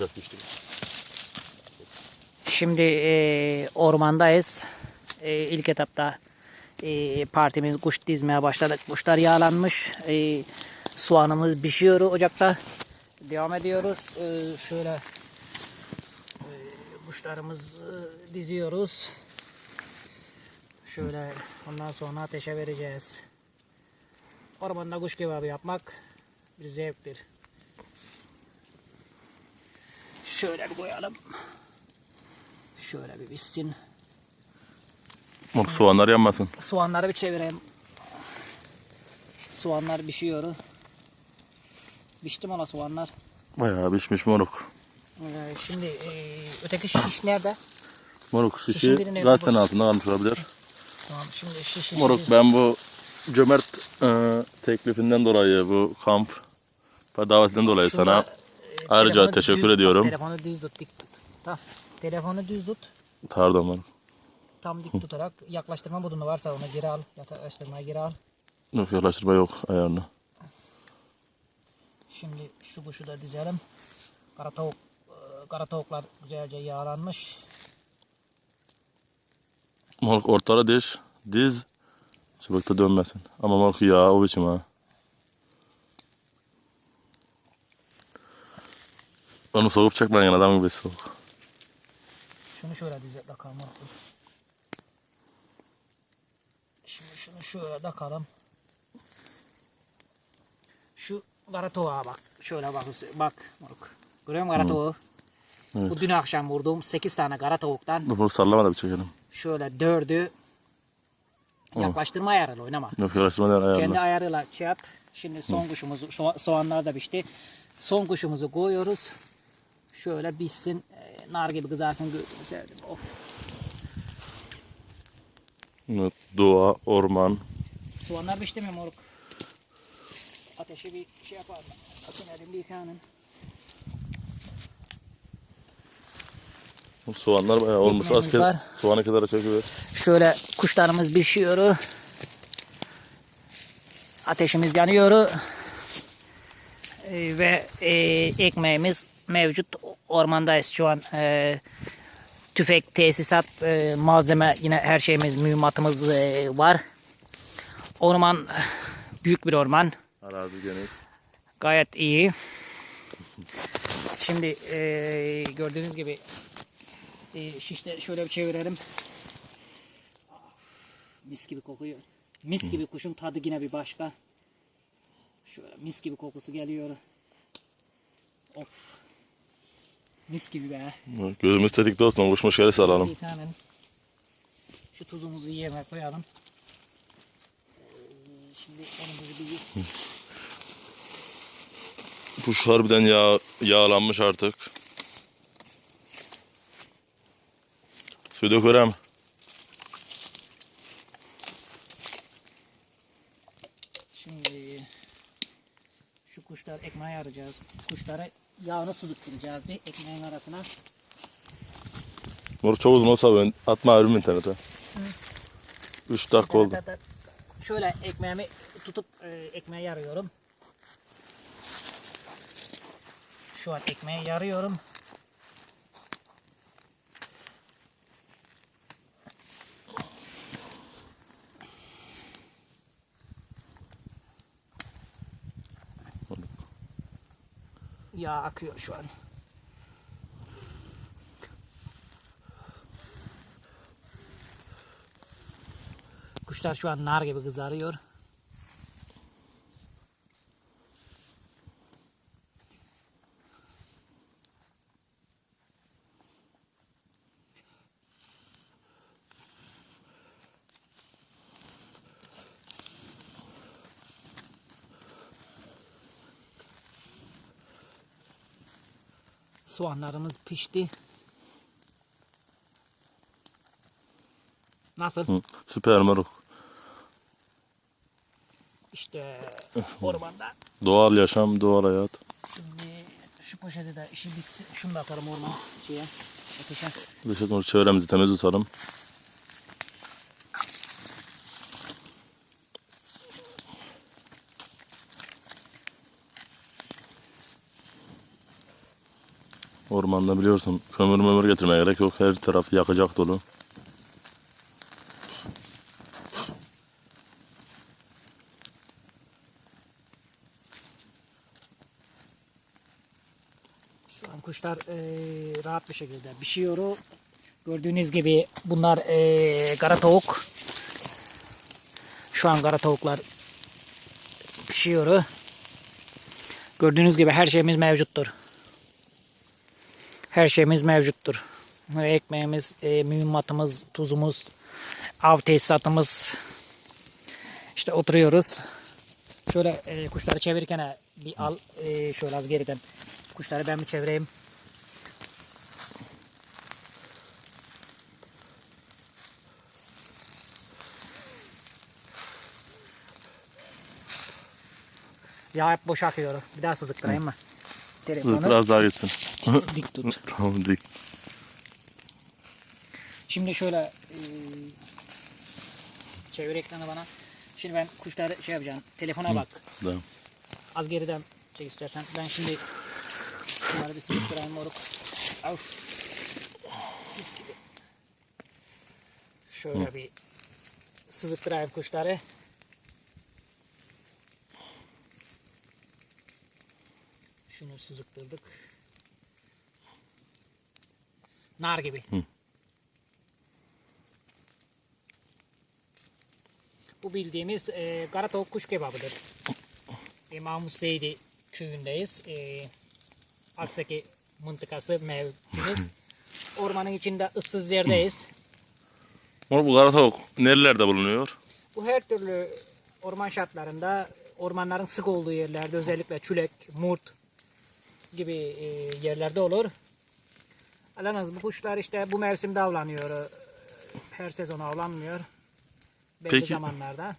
Düştü. Şimdi e, ormandayız. E, ilk etapta e, partimiz kuş dizmeye başladık. Kuşlar yağlanmış. E, soğanımız pişiyor ocakta. Devam ediyoruz. E, şöyle e, kuşlarımızı diziyoruz. Şöyle ondan sonra ateşe vereceğiz. Ormanda kuş kebabı yapmak bir zevktir. Şöyle bir koyalım. Şöyle bir pişsin. Moruk soğanlar yanmasın. Soğanları bir çevireyim. Soğanlar pişiyor. Pişti mi ona soğanlar? Bayağı pişmiş moruk. Ee, şimdi e, öteki şiş nerede? Moruk Şişin şişi birine gazetenin bak. altında kalmış olabilir. Tamam şimdi şiş şiş. Moruk ben bu cömert e, teklifinden dolayı bu kamp ve davetinden dolayı Şurada, sana ayrıca telefonu teşekkür düz- ediyorum. Telefonu düz tut, dik tut. Tamam. Telefonu düz tut. pardon moruk. Tam dik tutarak yaklaştırma modunda varsa onu geri al. Yaklaştırmayı geri al. Yok yaklaştırma yok ayarını. Şimdi şu kuşu da dizelim. Kara tavuk, e, kara tavuklar güzelce yağlanmış. Moruk ortara diş, diz, çubukta dönmesin. Ama moruk ya o biçim ha. Onu soğuk çekmeyin adam gibi soğuk. Şunu şöyle takalım. arkadaş. Şimdi şunu şöyle takalım. Şu kara tavuğa bak. Şöyle bak. Bak moruk. Görüyor musun kara tavuğu? Bu Evet. dün akşam vurduğum 8 tane kara tavuktan moruk sallama da bir çekelim. şöyle dördü yaklaştırma ayarıyla oynama. Yok yaklaştırma ayarla. Kendi ayarıyla şey yap. Şimdi son kuşumuzu, soğa- soğanlar da pişti. Son kuşumuzu koyuyoruz. Şöyle pişsin. e, nar gibi kızarsın. Gözünü sevdim. Of. Evet, doğa, orman. Soğanlar pişti mi moruk? Ateşi bir şey yapar. Atın bir yıkanın. Soğanlar bayağı olmuş. Az Ekmeğimiz var. ke- soğanı kadar çekiyor. Şöyle kuşlarımız pişiyor. Ateşimiz yanıyor. Ee, ve e, ekmeğimiz mevcut. Ormandayız şu an. Ee, tüfek, tesisat, e, malzeme yine her şeyimiz, mühimmatımız e, var. Orman büyük bir orman. Arazi geniş. Gayet iyi. Şimdi eee, gördüğünüz gibi eee, şişte şöyle bir çevirelim. Mis gibi kokuyor. Mis gibi kuşun tadı yine bir başka. Şöyle mis gibi kokusu geliyor. Of. Mis gibi be. Gözümüz tetikte olsun. Kuşmuş gelirse alalım. Bir tane şu tuzumuzu yerine koyalım. Eee, Şimdi önümüzü bir Kuş harbiden yağ, yağlanmış artık. Suyu dökürem. Şimdi şu kuşlar ekmeği arayacağız. Kuşlara yağını sızıktıracağız bir ekmeğin arasına. Moruk çok uzun olsa ben atma ürün internete. 3 dakika oldu. Şöyle ekmeğimi tutup e, ekmeği yarıyorum. Şu an ekmeği yarıyorum. Yağ akıyor şu an. Kuşlar şu an nar gibi kızarıyor. Soğanlarımız pişti. Nasıl? Hı, Süper moruk. İşte ormanda. Doğal yaşam, doğal hayat. Şimdi şu poşete de işi bitti. Şunu da atarım orman şeye. Ateşe. Dışarı çevremizi temiz tutalım. Ormanda biliyorsun kömür mömür getirmeye gerek yok. Her taraf yakacak dolu. Şu an kuşlar eee, rahat bir şekilde pişiyor. Gördüğünüz gibi bunlar eee kara tavuk. Şu an kara tavuklar pişiyor. Gördüğünüz gibi her şeyimiz mevcuttur. Her şeyimiz mevcuttur. Ekmeğimiz, eee, mühimmatımız, tuzumuz, av tesisatımız. İşte oturuyoruz. Şöyle eee, kuşları çevirirken bir al eee, şöyle az geriden. Kuşları ben bir çevireyim. Ya hep boş akıyor. Bir daha sızıktırayım mı? Dur, Telefonu biraz daha gitsin. dik tut. tamam dik. Şimdi şöyle e, çevir ekranı bana. Şimdi ben kuşları şey yapacağım. Telefona bak. Tamam. Az geriden çek istersen. Ben şimdi şunları bir sıyıktırayım moruk. Of. Mis gibi. Şöyle bir sızıktırayım kuşları. Şunu sızıktırdık. Nar gibi. Bu bildiğimiz e, kara tavuk kuş kebabıdır. Mahmut Seydi köyündeyiz. E, Aksaki mıntıkası mevkimiz. Ormanın içinde ıssız yerdeyiz. Bu kara tavuk nerelerde bulunuyor? Bu her türlü orman şartlarında, ormanların sık olduğu yerlerde özellikle çülek, murt gibi e, yerlerde olur. Alanız bu kuşlar işte bu mevsimde avlanıyor. E, Her sezon avlanmıyor. Belli Peki. zamanlarda.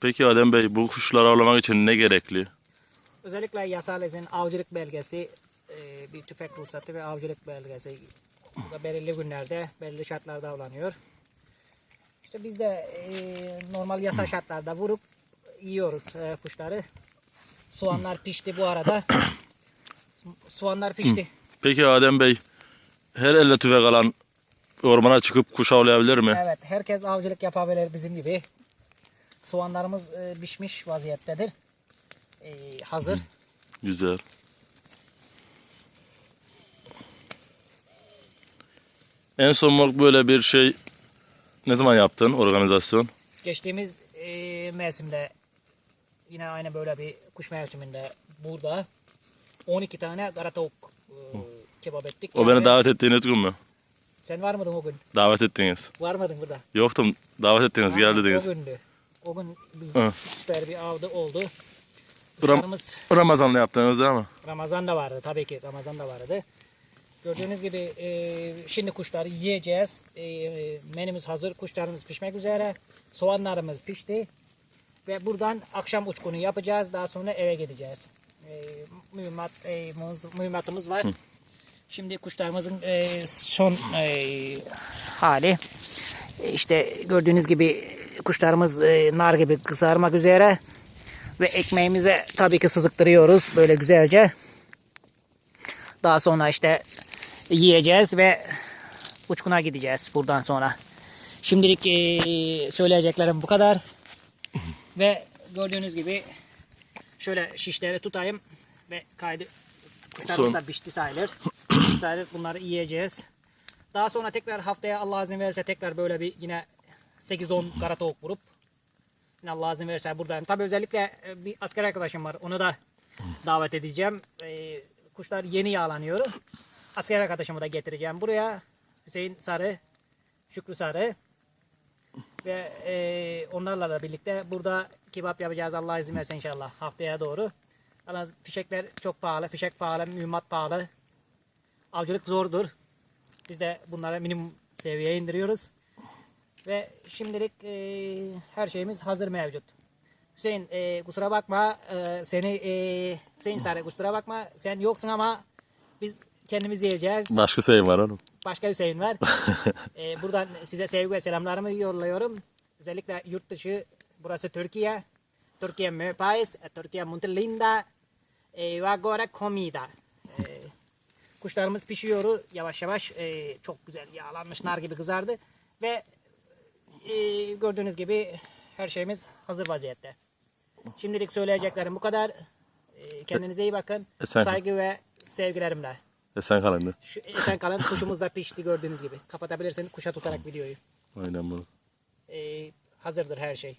Peki Adem Bey bu kuşları avlamak için ne gerekli? Özellikle yasal izin avcılık belgesi, e, bir tüfek ruhsatı ve avcılık belgesi Bu da belirli günlerde, belirli şartlarda avlanıyor. İşte biz de normal yasal şartlarda vurup yiyoruz kuşları. Soğanlar pişti bu arada. Soğanlar pişti. Peki Adem Bey her elle tüfek alan ormana çıkıp kuş avlayabilir mi? Evet, herkes avcılık yapabilir bizim gibi. Soğanlarımız e, pişmiş vaziyettedir. E, hazır. Güzel. En son böyle bir şey ne zaman yaptın organizasyon? Geçtiğimiz e, mevsimde yine aynı böyle bir kuş mevsiminde burada 12 tane kara tavuk e, kebap ettik. O beni davet ettiğiniz gün mü? Sen var mıydın o gün? Davet ettiniz. Var mıydın burada? Yoktum. Davet ettiniz. Ha, Gel dediniz. O gündü. O gün bir Hı. süper bir avda oldu. Ram- Kuşlarımız Ramazan'la yaptınız değil mi? Ramazan da vardı tabii ki Ramazan da vardı. Gördüğünüz gibi e, şimdi kuşları yiyeceğiz. E, menümüz hazır. Kuşlarımız pişmek üzere. Soğanlarımız pişti. Ve buradan akşam uçkunu yapacağız. Daha sonra eve gideceğiz. E, mühimmat, e, mız- mühimmatımız var. Şimdi kuşlarımızın e, son e, hali. E, işte gördüğünüz gibi kuşlarımız e, nar gibi kızarmak üzere. Ve ekmeğimize tabii ki sızıktırıyoruz böyle güzelce. Daha sonra işte yiyeceğiz ve uçkuna gideceğiz buradan sonra. Şimdilik eee, söyleyeceklerim bu kadar. Ve gördüğünüz gibi şöyle şişleri tutayım ve kaydı da pişti sayılır. Sayılır. Bunları yiyeceğiz. Daha sonra tekrar haftaya Allah izin verirse tekrar böyle bir yine 8-10 kara tavuk vurup yine Allah izin verirse buradayım. Tabii özellikle e, bir asker arkadaşım var. Onu da davet edeceğim. Ee, kuşlar yeni yağlanıyor. Asker arkadaşımı da getireceğim buraya. Hüseyin Sarı, Şükrü Sarı. Ve e, onlarla da birlikte burada kebap yapacağız Allah izin verirse inşallah haftaya doğru. Yalnız fişekler çok pahalı, fişek pahalı, mühimmat pahalı. Avcılık zordur. Biz de bunları minimum seviyeye indiriyoruz. Ve şimdilik e, her şeyimiz hazır mevcut. Hüseyin e, kusura bakma e, seni e, Hüseyin Sarı kusura bakma sen yoksun ama biz kendimiz yiyeceğiz. Başka şey var oğlum. Başka Hüseyin var. e, buradan size sevgi ve selamlarımı yolluyorum. Özellikle yurt dışı burası Türkiye. Türkiye mi país, Türkiye muito linda. E, eu agora comida. E, Kuşlarımız pişiyor yavaş yavaş. Ee, çok güzel yağlanmış nar gibi kızardı. Ve e, gördüğünüz gibi her şeyimiz hazır vaziyette. Şimdilik söyleyeceklerim bu kadar. Ee, kendinize iyi bakın. Esen- Saygı ve sevgilerimle. Esen kalındı. Şu, esen kalın kuşumuz da pişti gördüğünüz gibi. Kapatabilirsin kuşa tutarak videoyu. Aynen bunu. Ee, hazırdır her şey.